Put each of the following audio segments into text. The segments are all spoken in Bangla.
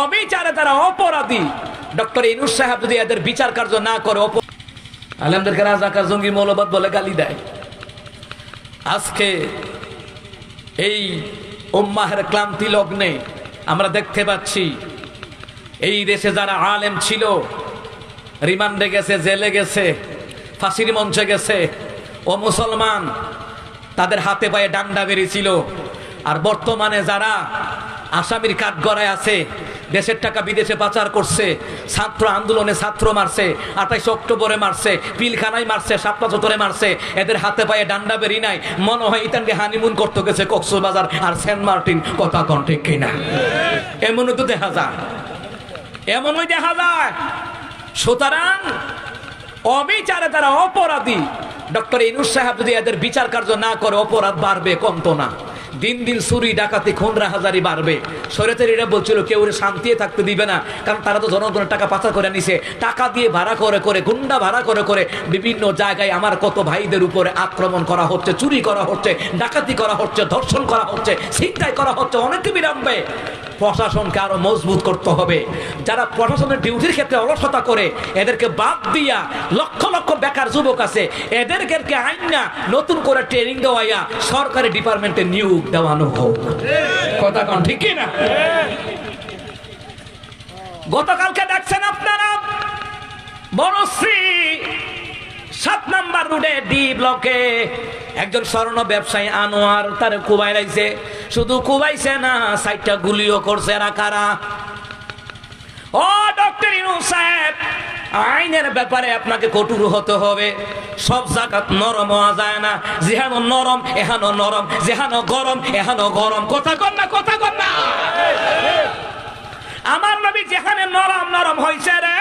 অবিচারে তারা অপরাধী। ডক্টর ইনুস সাহেব যদি এদের বিচার কার্য না করে আলেমদেরকে রাজাকার, জঙ্গি মৌলবাদ বলে গালি দেয়। আজকে এই উম্মাহের ক্লান্তি লগ্নে আমরা দেখতে পাচ্ছি, এই দেশে যারা আলেম ছিল, রিমান্ডে গেছে, জেলে গেছে, ফাঁসির মঞ্চে গেছে, ও মুসলমান, তাদের হাতে পায়ে ডান্ডা বেরিয়েছিল। আর বর্তমানে যারা আসামির কাঠগড়ায় আছে দেশের টাকা বিদেশে পাচার করছে, ছাত্র আন্দোলনে ছাত্র মারছে, আঠাইশ অক্টোবরে মারছে, পিলখানায় মারছে, সাতটা চতরে মারছে, এদের হাতে পায়ে ডান্ডা বেরি নাই, মনে হয় ইতানকে হানিমুন করতে গেছে কক্সবাজার আর সেন্ট মার্টিন, কথা কণ্ঠে কিনা? এমনও তো দেখা যায়, এমনই দেখা যায়। সুতরাং অবিচারে তারা অপরাধী। ডক্টর ইনুস সাহেব যদি এদের বিচার কার্য না করে, অপরাধ বাড়বে, কমতো না। দিন দিন চুরি, ডাকাতি, খুনরা হাজারি বাড়বে। সরেতেরিরা বলছিল, কেউ ওরে শান্তিতে থাকতে দিবে না, কারণ তারা তো জনগণের টাকা পাচার করে নিছে। টাকা দিয়ে ভাড়া করে করে, গুন্ডা ভাড়া করে করে বিভিন্ন জায়গায় আমার কত ভাইদের উপরে আক্রমণ করা হচ্ছে, চুরি করা হচ্ছে, ডাকাতি করা হচ্ছে, ধর্ষণ করা হচ্ছে, ছিনতাই করা হচ্ছে, অনেকে বিরামবে প্রশাসনকে আরও মজবুত করতে হবে। যারা প্রশাসনের ডিউটির ক্ষেত্রে অলসতা করে, এদেরকে বাদ দিয়া লক্ষ লক্ষ বেকার যুবক আছে, এদেরকে আইন না, নতুন করে ট্রেনিং দেওয়াইয়া সরকারি ডিপার্টমেন্টে নিয়োগ দেওয়ানো হোক কথা কন, ঠিক না? গতকালকে দেখছেন আপনারা? বনশ্রী সাত নাম্বার রোডে ডি ব্লকে একজন স্বর্ণ ব্যবসায়ী আনোয়ার তার কুবাই রাইছে শুধু কুবাইছে না, সাইটটা গুলিও করছে এরা কারা? ও, ডক্টর ইনু সাহেব আইনের ব্যাপারে আপনাকে কঠোর হতে হবে। সব জায়গাত নরম হওয়া যায় না। যেহানো নরম, এহানো নরম। যেহানো গরম, এহানো গরম। কথা কর না, কথা কর না। আমার নবী যেখানে নরম নরম হয়েছে রে,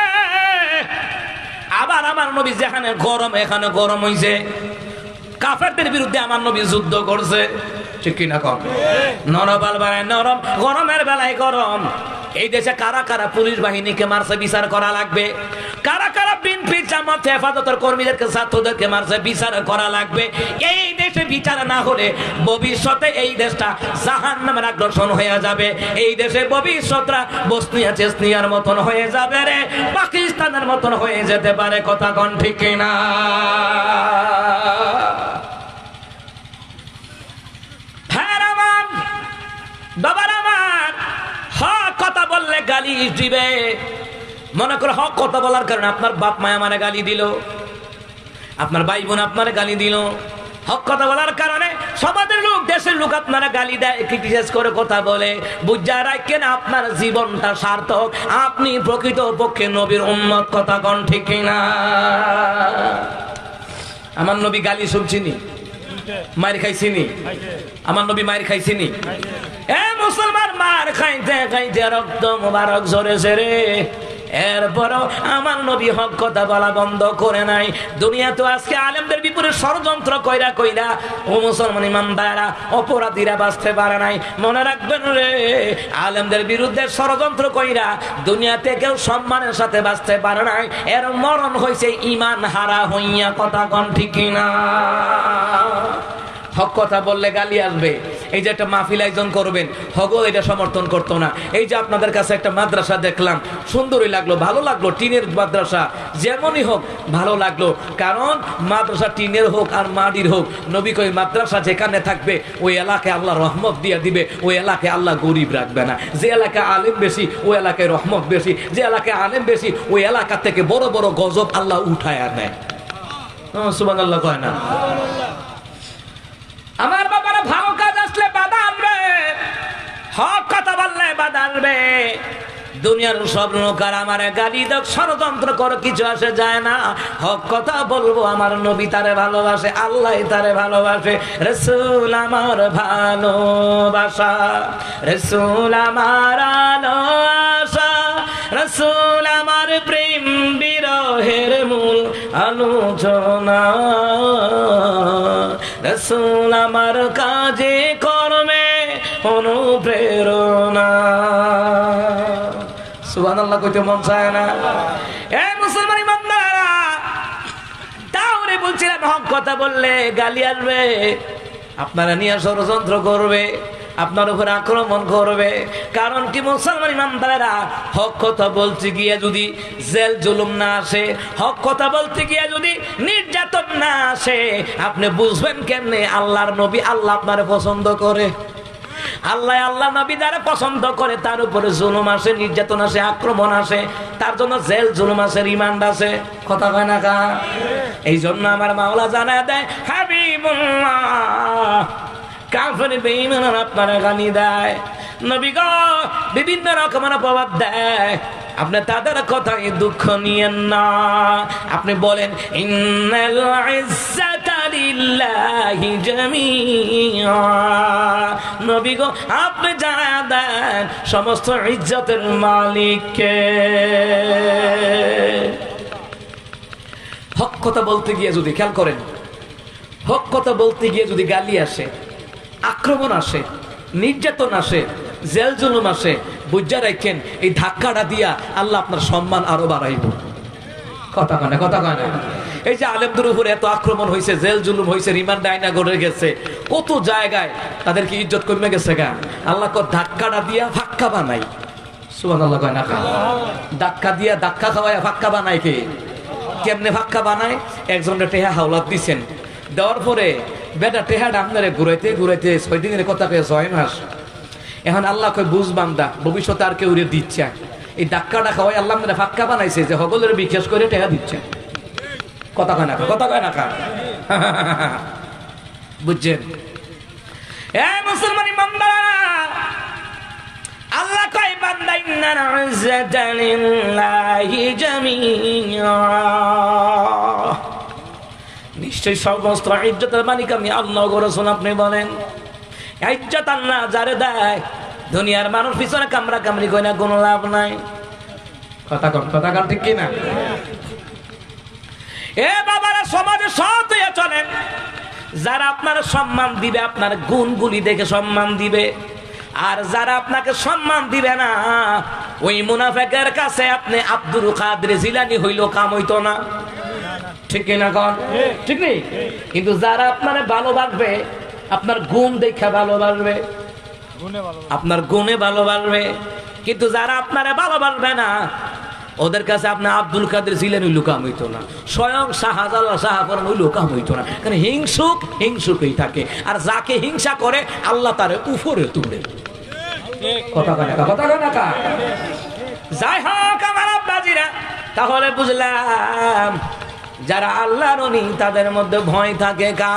আবার আমার নবী যেখানে গরম, এখানে গরম হইছে। কাফেরদের বিরুদ্ধে আমার নবী যুদ্ধ করছে। ঠিক কিনা কম নরবাল বেলায় নরম, গরমের বেলায় গরম। এই দেশে কারা কারা পুলিশ বাহিনীকে মারছে, বিচার করা লাগবে? কারা কারা বিএনপি জামাত হেফাজতের কর্মীদেরকে, ছাত্রদেরকে মারছে, বিচার করা লাগবে? এই দেশে বিচার না হলে ভবিষ্যতে এই দেশটা জাহান নামের আগ্রসন হয়ে যাবে। এই দেশে ভবিষ্যৎরা বসনিয়া, চেসনিয়ার মতন হয়ে যাবে রে। পাকিস্তানের মতন হয়ে যেতে পারে, কথা কন ঠিক কিনা? হ্যাঁ গালি দিবে। মনে করো হক কথা বলার কারণে আপনার বাপ মায় আমার গালি দিল। আপনার ভাই বোন আপনার গালি দিল। হক কথা বলার কারণে সমাজের লোক, দেশের লোক আপনারা গালি দেয় ক্রিটিসাইজ করে কথা বলে। বুঝা রাখেন আপনার জীবনটা সার্থক? আপনি প্রকৃত পক্ষে নবীর উন্মত কথা কন ঠিক না আমার নবী গালি শুনছিনি মার খাইছিনি? আমার নবী মায়ের খাইছিনি? এ মুসলমান মার খাইতে খাইতে রক্ত মুবারক ঝরেছে রে এরপরও আমার নবী হক কথা বলা বন্ধ করে নাই। দুনিয়া তো আজকে আলেমদের বিপরীত ষড়যন্ত্র কইরা কইরা, ও মুসলমান ইমানদারা অপরাধীরা বাঁচতে পারে নাই। মনে রাখবেন রে, আলেমদের বিরুদ্ধে ষড়যন্ত্র কইরা দুনিয়াতে কেউ সম্মানের সাথে বাঁচতে পারে নাই। এর মরণ হয়েছে ইমান হারা হইয়া, কথা কন ঠিক না হক কথা বললে গালি আসবে। এই যে একটা মাহফিল আয়োজন করবেন হগো এটা সমর্থন করতো না। এই যে আপনাদের কাছে একটা মাদ্রাসা দেখলাম, সুন্দরই লাগল, ভালো লাগল, টিনের মাদ্রাসা, যেমনই হোক ভালো লাগল। কারণ মাদ্রাসা টিনের হোক আর মাটির হোক, নবী কই মাদ্রাসা যেখানে থাকবে, ওই এলাকায় আল্লাহ রহমত দিয়ে দিবে, ওই এলাকায় আল্লাহ গরিব রাখবে না। যে এলাকায় আলেম বেশি, ওই এলাকায় রহমত বেশি। যে এলাকায় আলেম বেশি, ওই এলাকা থেকে বড় বড় গজব আল্লাহ উঠায় নেয় সুবান আল্লাহ কয় না? দুনিয়ার সব নৌকার আমার গালি দেখ ষড়যন্ত্র করো, কিছু আসে যায় না। হক কথা বলব, আমার নবী তারে ভালোবাসে, আল্লাহ তারে ভালোবাসে। রসুল আমার ভালোবাসা, রসুল আমার রসুল আমার প্রেম বিরহের মূল আলোচনা। রসুল আমার কাজে কর্মে অনুপ্রেরণা আল্লাহ কইতে মন চায় না। এ মুসলমান ইমানদারা তাহলে বলছিলাম, হক কথা বললে গালি আসবে আপনারা নিয়ে ষড়যন্ত্র করবে, আপনার উপরে আক্রমণ করবে। কারণ কি মুসলমান ইমানদারেরা, হক কথা বলতে গিয়ে যদি জেল জুলুম না আসে, হক কথা বলতে গিয়ে যদি নির্যাতন না আসে, আপনি বুঝবেন কেমনে? আল্লাহর নবী আল্লাহ আপনারে পছন্দ করে। আল্লাহ আল্লাহ নবী যারা পছন্দ করে, তার উপরে জুলুম আসে, নির্যাতন আসে, আক্রমণ আসে, তার জন্য জেল, জুলুম আসে, রিমান্ড আছে কথা কয় না কা এই জন্য আমার মাওলা জানা দেয়, হাবিবুল্লাহ, কাফের বেঈমান আপনারা গালি দেয়। নবী গো, বিভিন্ন রকমের প্রভাব দেয়। আপনি তাদের কথায় দুঃখ নিয়েন না। আপনি বলেন, ইন্নাল ইজ্জাতা লিল্লাহি জামিআ। নবী গো, আপনি জানা দেন সমস্ত ইজ্জতের মালিককে। হক কথা বলতে গিয়ে যদি খেয়াল করেন, হক কথা বলতে গিয়ে যদি গালি আসে, আক্রমণ আসে, নির্যাতন আসে, জেল জুলুম আসে, বুঝা রাখেন, এই ধাক্কাটা দিয়া আল্লাহ আপনার সম্মান আরও বাড়াইব। কথা কয় না, কথা কয় না। এই যে আলেমদের উপরে এত আক্রমণ হয়েছে জেল জুলুম হয়েছে রিমান্ড আইনা গড়ে গেছে, কত জায়গায় তাদেরকে ইজ্জত কমে গেছে গা? আল্লাহ কয়, ধাক্কাটা দিয়া ফাক্কা বানাই। সুবান আল্লাহ কয় ধাক্কা দিয়া ধাক্কা খাওয়ায় ফাক্কা বানাই কে? কেমনে ফাক্কা বানায়? একজনের টেহা হাওলাত দিছেন। দেওয়ার পরে, বেটা টেহাটা আপনারে ঘুরাইতে ঘুরাইতে ছয় দিনের কথা কয়ে ছয় মাস। এখন আল্লাহ কয়, বুঝ বান্দা, ভবিষ্যতে আর কেউ দিচ্ছে। এই ডাক্কাটা খাওয়াই আল্লাহ ফাক্কা বানাইছে, যে সকলের বিকাশ করে টেহা দিচ্ছে। কথা কয় না কথা কয় না বুঝছেন? মুসলমান আল্লাহ সমস্ত ইজ্জতের মালিক আমি, আল্লাহ গরসুন আপনি বলেন। ইজ্জত আল্লাহ যারে দেয়, দুনিয়ার মানুষ পিছনে কামরা কামড়ি কই না কোনো লাভ নাই। কথা কথা কম ঠিক কিনা? এ বাবারা সমাজে সৎ হয়ে চলেন। যারা আপনার সম্মান দিবে আপনার গুণগুলি দেখে সম্মান দিবে। আর যারা আপনাকে সম্মান দিবে না ওই মুনাফেকের কাছে আপনি আব্দুল কাদের জিলানি হইল কাম হইতো না। ঠিক কিনা কন? ঠিক নেই? কিন্তু যারা আপনার ভালোবাসবে আপনার গুণ দেখে ভালোবাসবে। আপনার গুণে ভালোবাসবে। কিন্তু যারা আপনারা ভালোবাসবে না ওদের কাছে আপনার আব্দুল কাদের ছিলেন ওই লুকাম হইতো না। স্বয়ং শাহজালাল শাহপরণ ওই লুকাম হইতো না। কারণ হিংসুক হিংসুকই থাকে। আর যাকে হিংসা করে, আল্লাহ তার উপরে তুলে। তাহলে বুঝলাম, যারা আল্লাহর তাদের মধ্যে ভয় থাকে কা?